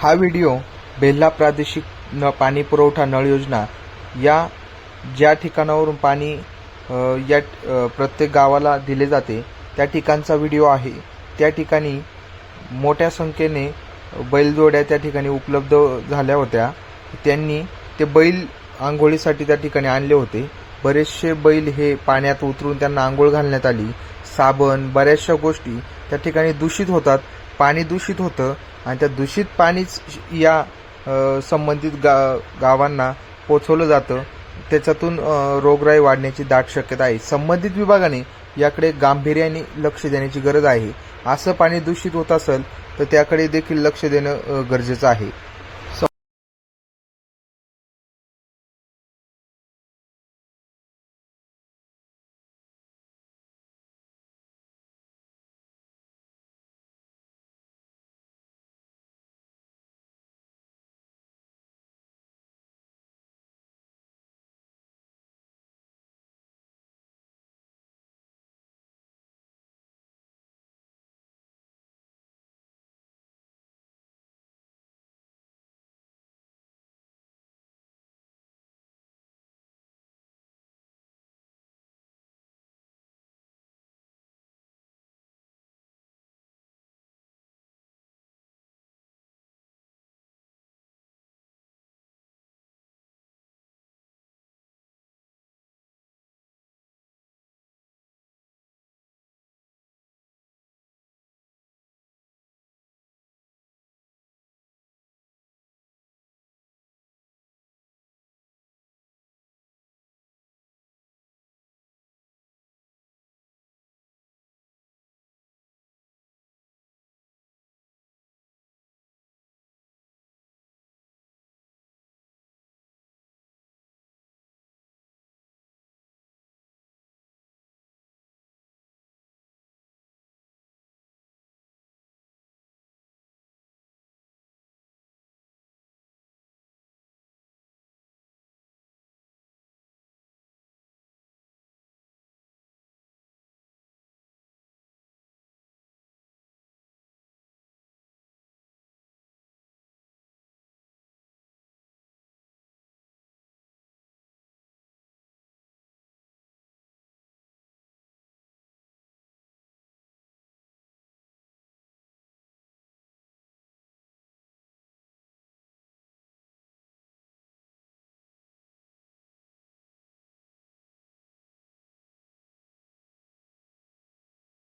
हा व्हिडिओ बेल्ला प्रादेशिक न पाणी पुरवठा नळ योजना या ज्या ठिकाणावरून पाणी या प्रत्येक गावाला दिले जाते त्या ठिकाणचा व्हिडिओ आहे. त्या ठिकाणी मोठ्या संख्येने बैलजोड्या त्या ठिकाणी उपलब्ध झाल्या होत्या. त्यांनी ते बैल आंघोळीसाठी त्या ठिकाणी आणले होते. बरेचसे बैल हे पाण्यात उतरून त्यांना आंघोळ घालण्यात आली. साबण बऱ्याचशा गोष्टी त्या ठिकाणी दूषित होतात. पाणी दूषित होतं आणि त्या दूषित पाणीच या संबंधित गा गावांना पोचवलं जातं. त्याच्यातून रोगराई वाढण्याची दाट शक्यता आहे. संबंधित विभागाने याकडे गांभीर्याने लक्ष देण्याची गरज आहे. असं पाणी दूषित होत असेल तर त्याकडे देखील लक्ष देणं गरजेचं आहे.